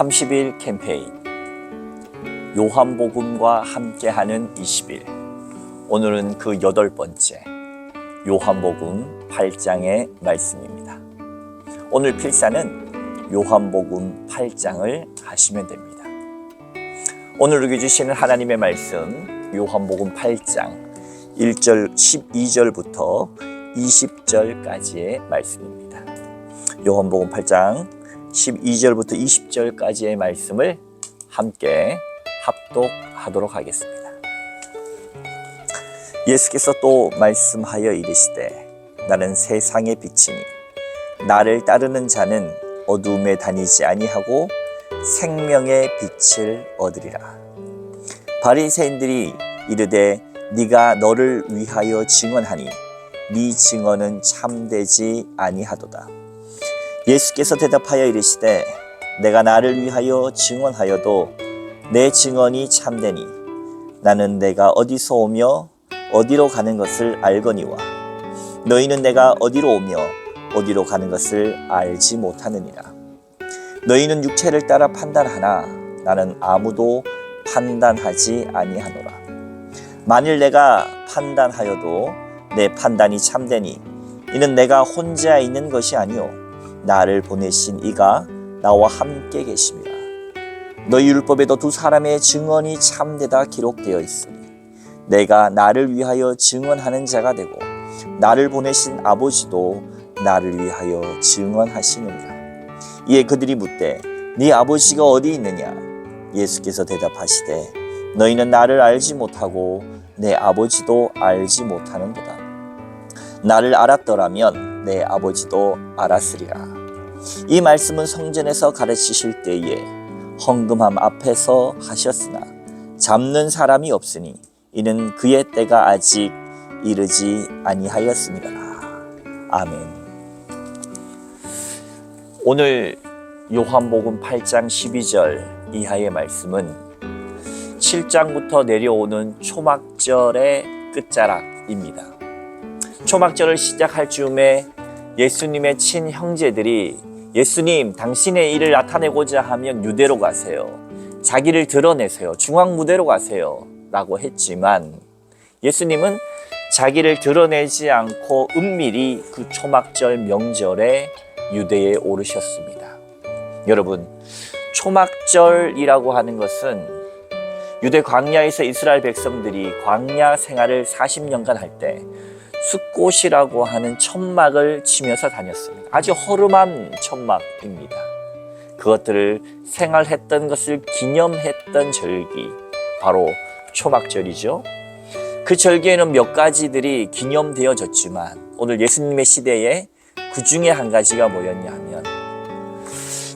30일 캠페인 요한복음과 함께하는 20일 오늘은 그 여덟 번째 요한복음 8장의 말씀입니다. 오늘 필사는 요한복음 8장을 하시면 됩니다. 오늘 우리 주시는 하나님의 말씀 요한복음 8장 1절 12절부터 20절까지의 말씀입니다. 요한복음 8장 12절부터 20절까지의 말씀을 함께 합독하도록 하겠습니다. 예수께서 또 말씀하여 이르시되 나는 세상의 빛이니 나를 따르는 자는 어두움에 다니지 아니하고 생명의 빛을 얻으리라. 바리새인들이 이르되 네가 너를 위하여 증언하니 네 증언은 참되지 아니하도다. 예수께서 대답하여 이르시되 내가 나를 위하여 증언하여도 내 증언이 참되니 나는 내가 어디서 오며 어디로 가는 것을 알거니와 너희는 내가 어디로 오며 어디로 가는 것을 알지 못하느니라. 너희는 육체를 따라 판단하나 나는 아무도 판단하지 아니하노라. 만일 내가 판단하여도 내 판단이 참되니 이는 내가 혼자 있는 것이 아니요 나를 보내신 이가 나와 함께 계심이라 너희 율법에도 두 사람의 증언이 참되다 기록되어 있으니 내가 나를 위하여 증언하는 자가 되고 나를 보내신 아버지도 나를 위하여 증언하시느니라. 이에 그들이 묻되 네 아버지가 어디 있느냐? 예수께서 대답하시되 너희는 나를 알지 못하고 내 아버지도 알지 못하는도다. 나를 알았더라면 내 아버지도 알았으리라 이 말씀은 성전에서 가르치실 때에 헌금함 앞에서 하셨으나 잡는 사람이 없으니 이는 그의 때가 아직 이르지 아니하였습니다. 아멘. 오늘 요한복음 8장 12절 이하의 말씀은 7장부터 내려오는 초막절의 끝자락입니다. 초막절을 시작할 즈음에 예수님의 친형제들이 예수님 당신의 일을 나타내고자 하면 유대로 가세요. 자기를 드러내세요. 중앙 무대로 가세요. 라고 했지만 예수님은 자기를 드러내지 않고 은밀히 그 초막절 명절에 유대에 오르셨습니다. 여러분, 초막절이라고 하는 것은 유대 광야에서 이스라엘 백성들이 광야 생활을 40년간 할 때 숫꽃이라고 하는 천막을 치면서 다녔습니다. 아주 허름한 천막입니다. 그것들을 생활했던 것을 기념했던 절기, 바로 초막절이죠. 그 절기에는 몇 가지들이 기념되어졌지만 오늘 예수님의 시대에 그 중에 한 가지가 뭐였냐 하면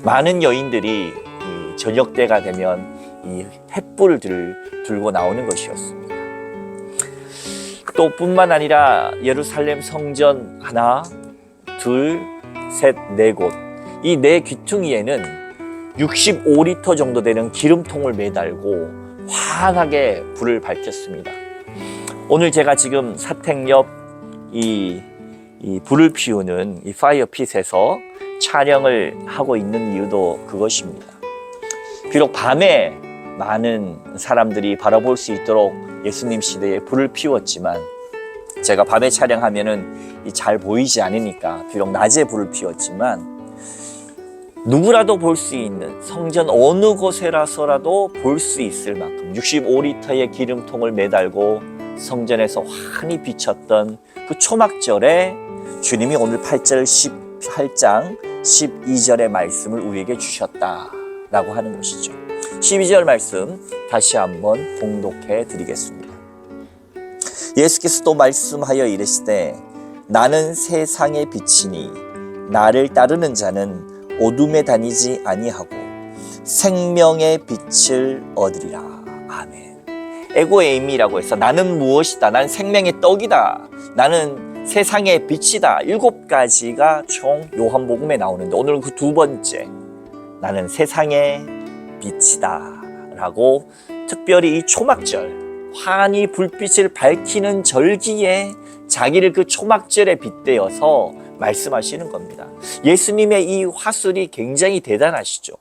많은 여인들이 이 저녁 때가 되면 이 횃불들을 들고 나오는 것이었습니다. 또 뿐만 아니라 예루살렘 성전 하나, 둘, 셋, 네 곳. 이 네 귀퉁이에는 65리터 정도 되는 기름통을 매달고 환하게 불을 밝혔습니다. 오늘 제가 지금 사택 옆 이, 이 불을 피우는 이 파이어 핏에서 촬영을 하고 있는 이유도 그것입니다. 비록 밤에 많은 사람들이 바라볼 수 있도록 예수님 시대에 불을 피웠지만 제가 밤에 촬영하면은 잘 보이지 않으니까 비록 낮에 불을 피웠지만 누구라도 볼 수 있는 성전 어느 곳에라서라도 볼 수 있을 만큼 65리터의 기름통을 매달고 성전에서 환히 비쳤던 그 초막절에 주님이 오늘 8절 18장 12절의 말씀을 우리에게 주셨다라고 하는 것이죠. 12절 말씀 다시 한번 봉독해 드리겠습니다. 예수께서 또 말씀하여 이르시되 나는 세상의 빛이니 나를 따르는 자는 어둠에 다니지 아니하고 생명의 빛을 얻으리라. 아멘. 에고에임이라고 해서 나는 무엇이다. 나는 생명의 떡이다. 나는 세상의 빛이다. 일곱 가지가 총 요한복음에 나오는데 오늘은 그 두 번째 나는 세상의 빛이다. 라고 특별히 이 초막절 환히 불빛을 밝히는 절기에 자기를 그 초막절에 빗대어서 말씀하시는 겁니다. 예수님의 이 화술이 굉장히 대단하시죠.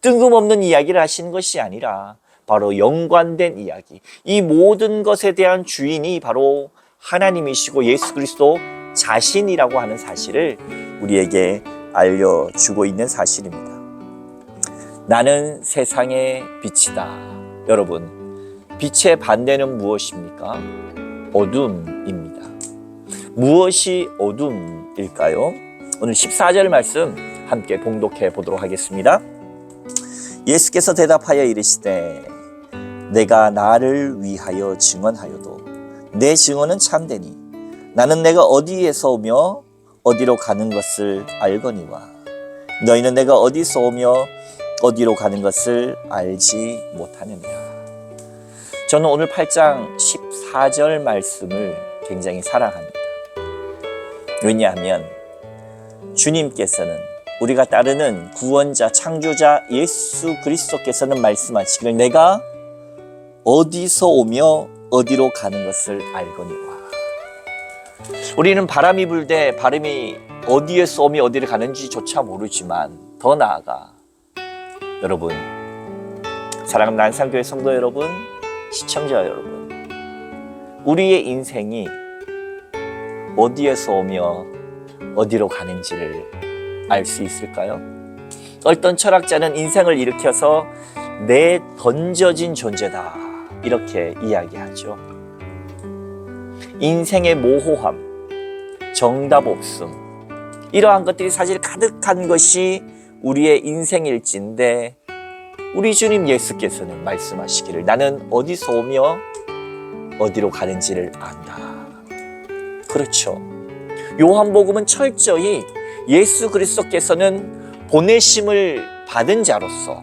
뜬금없는 이야기를 하시는 것이 아니라 바로 연관된 이야기. 이 모든 것에 대한 주인이 바로 하나님이시고 예수 그리스도 자신이라고 하는 사실을 우리에게 알려주고 있는 사실입니다. 나는 세상의 빛이다. 여러분, 빛의 반대는 무엇입니까? 어둠입니다. 무엇이 어둠일까요? 오늘 14절 말씀 함께 봉독해 보도록 하겠습니다. 예수께서 대답하여 이르시되 내가 나를 위하여 증언하여도 내 증언은 참되니 나는 내가 어디에서 오며 어디로 가는 것을 알거니와 너희는 내가 어디서 오며 어디로 가는 것을 알지 못하느니라. 저는 오늘 8장 14절 말씀을 굉장히 사랑합니다. 왜냐하면 주님께서는 우리가 따르는 구원자, 창조자 예수 그리스도께서는 말씀하시기를 내가 어디서 오며 어디로 가는 것을 알거니와. 우리는 바람이 불 때 바람이 어디에서 오며 어디를 가는지조차 모르지만 더 나아가 여러분, 사랑하는 난상교회 성도 여러분, 시청자 여러분, 우리의 인생이 어디에서 오며 어디로 가는지를 알 수 있을까요? 어떤 철학자는 인생을 일으켜서 내 던져진 존재다. 이렇게 이야기하죠. 인생의 모호함, 정답 없음, 이러한 것들이 사실 가득한 것이 우리의 인생일진데 우리 주님 예수께서는 말씀하시기를 나는 어디서 오며 어디로 가는지를 안다. 그렇죠. 요한복음은 철저히 예수 그리스도께서는 보내심을 받은 자로서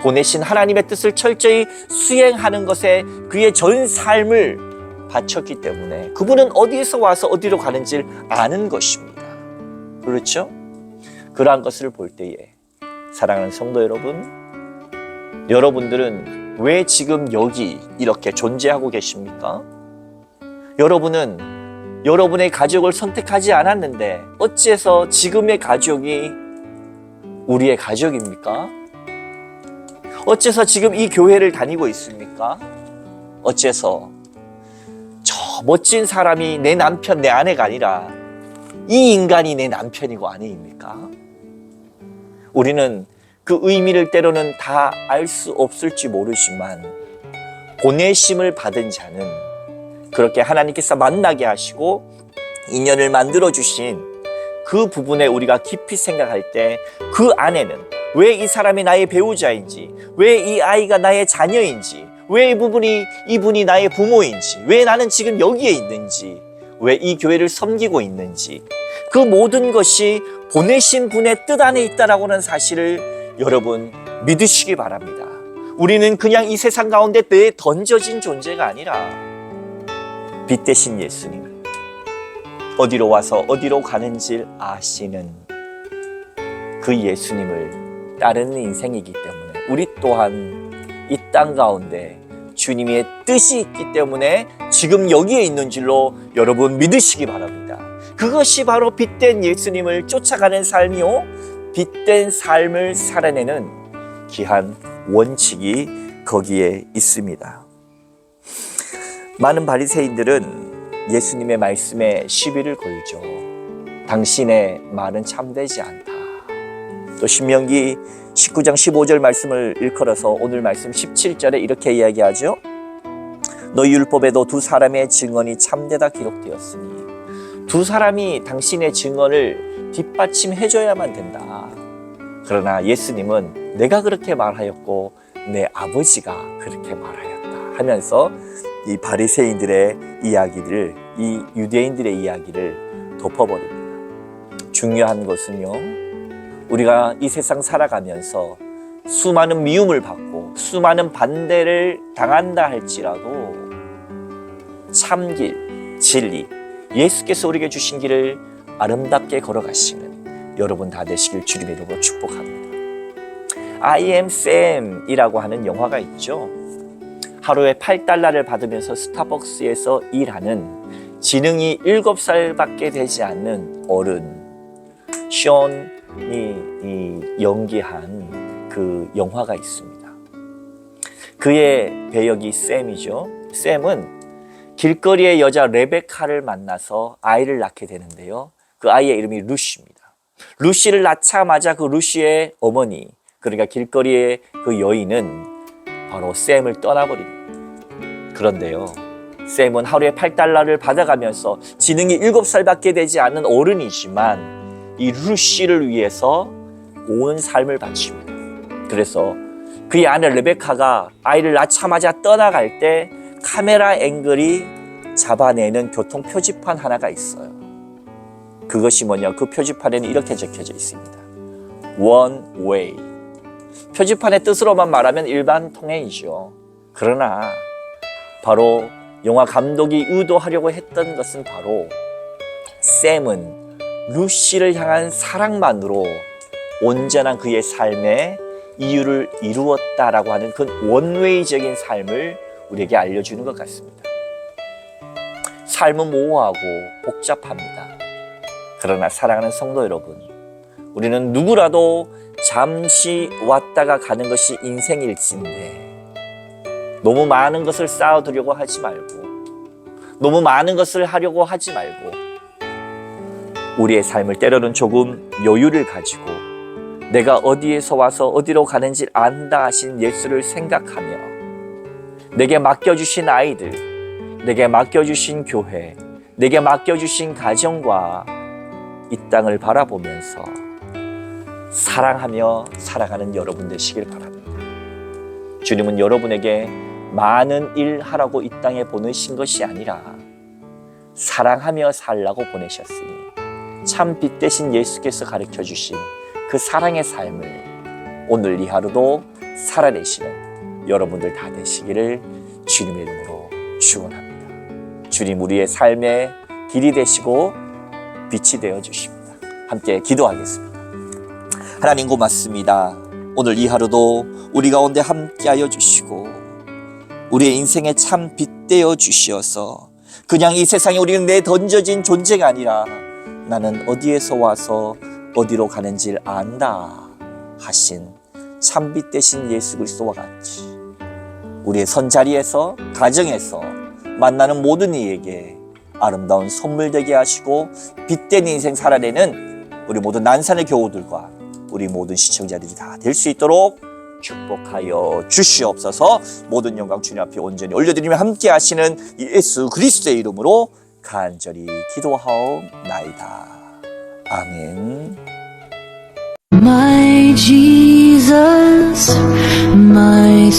보내신 하나님의 뜻을 철저히 수행하는 것에 그의 전 삶을 바쳤기 때문에 그분은 어디에서 와서 어디로 가는지를 아는 것입니다. 그렇죠? 그러한 것을 볼 때에 사랑하는 성도 여러분, 여러분들은 왜 지금 여기 이렇게 존재하고 계십니까? 여러분은 여러분의 가족을 선택하지 않았는데 어째서 지금의 가족이 우리의 가족입니까? 어째서 지금 이 교회를 다니고 있습니까? 어째서 저 멋진 사람이 내 남편, 내 아내가 아니라 이 인간이 내 남편이고 아내입니까? 우리는 그 의미를 때로는 다 알 수 없을지 모르지만 보내심을 받은 자는 그렇게 하나님께서 만나게 하시고 인연을 만들어 주신 그 부분에 우리가 깊이 생각할 때 그 안에는 왜 이 사람이 나의 배우자인지, 왜 이 아이가 나의 자녀인지, 왜 이 부분이 이분이 나의 부모인지, 왜 나는 지금 여기에 있는지, 왜 이 교회를 섬기고 있는지, 그 모든 것이 보내신 분의 뜻 안에 있다라고 하는 사실을 여러분 믿으시기 바랍니다. 우리는 그냥 이 세상 가운데 내 던져진 존재가 아니라 빛 대신 예수님. 어디로 와서 어디로 가는지 아시는 그 예수님을 따르는 인생이기 때문에 우리 또한 이 땅 가운데 주님의 뜻이 있기 때문에 지금 여기에 있는 줄로 여러분 믿으시기 바랍니다. 그것이 바로 빛된 예수님을 쫓아가는 삶이요. 빛된 삶을 살아내는 귀한 원칙이 거기에 있습니다. 많은 바리새인들은 예수님의 말씀에 시비를 걸죠. 당신의 말은 참되지 않다. 또 신명기 19장 15절 말씀을 일컬어서 오늘 말씀 17절에 이렇게 이야기하죠. 너희 율법에도 두 사람의 증언이 참되다 기록되었으니 두 사람이 당신의 증언을 뒷받침해 줘야만 된다. 그러나 예수님은 내가 그렇게 말하였고 내 아버지가 그렇게 말하였다 하면서 이 바리새인들의 이야기를 이 유대인들의 이야기를 덮어버립니다. 중요한 것은요. 우리가 이 세상 살아가면서 수많은 미움을 받고 수많은 반대를 당한다 할지라도 참길, 진리, 예수께서 우리에게 주신 길을 아름답게 걸어가시는 여러분 다 되시길 주님의 이름으로 축복합니다. I am Sam이라고 하는 영화가 있죠. 하루에 8달러를 받으면서 스타벅스에서 일하는 지능이 7살밖에 되지 않는 어른 션이 이 연기한 그 영화가 있습니다. 그의 배역이 샘이죠. 샘은 길거리의 여자 레베카를 만나서 아이를 낳게 되는데요. 그 아이의 이름이 루시입니다. 루시를 낳자마자 그 루시의 어머니, 그러니까 길거리의 그 여인은 바로 샘을 떠나버립니다. 그런데요. 샘은 하루에 8달러를 받아가면서 지능이 7살밖에 되지 않은 어른이지만 이 루시를 위해서 온 삶을 바칩니다. 그래서 그의 아내 레베카가 아이를 낳자마자 떠나갈 때 카메라 앵글이 잡아내는 교통 표지판 하나가 있어요. 그것이 뭐냐? 그 표지판에는 이렇게 적혀져 있습니다. One way. 표지판의 뜻으로만 말하면 일반 통행이죠. 그러나 바로 영화 감독이 의도하려고 했던 것은 바로 샘은 루시를 향한 사랑만으로 온전한 그의 삶의 이유를 이루었다라고 하는 그 원웨이적인 삶을 우리에게 알려주는 것 같습니다. 삶은 모호하고 복잡합니다. 그러나 사랑하는 성도 여러분, 우리는 누구라도 잠시 왔다가 가는 것이 인생일진데 너무 많은 것을 쌓아두려고 하지 말고 너무 많은 것을 하려고 하지 말고 우리의 삶을 때로는 조금 여유를 가지고 내가 어디에서 와서 어디로 가는지 안다 하신 예수를 생각하며 내게 맡겨주신 아이들, 내게 맡겨주신 교회, 내게 맡겨주신 가정과 이 땅을 바라보면서 사랑하며 살아가는 여러분 되시길 바랍니다. 주님은 여러분에게 많은 일 하라고 이 땅에 보내신 것이 아니라 사랑하며 살라고 보내셨으니 참 빛 대신 예수께서 가르쳐 주신 그 사랑의 삶을 오늘 이 하루도 살아내시는 여러분들 다 되시기를 주님의 이름으로 축원합니다. 주님 우리의 삶의 길이 되시고 빛이 되어 주십니다. 함께 기도하겠습니다. 하나님 고맙습니다. 오늘 이 하루도 우리 가운데 함께하여 주시고 우리의 인생에 참 빛되어 주시어서 그냥 이 세상에 우리는 내 던져진 존재가 아니라 나는 어디에서 와서 어디로 가는지를 안다 하신 참빛 대신 예수 그리스도와 같이 우리의 선자리에서 가정에서 만나는 모든 이에게 아름다운 선물 되게 하시고 빛된 인생 살아내는 우리 모든 난산의 교우들과 우리 모든 시청자들이 다 될 수 있도록 축복하여 주시옵소서 모든 영광 주님 앞에 온전히 올려드리며 함께 하시는 예수 그리스도의 이름으로 간절히 기도하옵나이다. 아멘. My Jesus, my.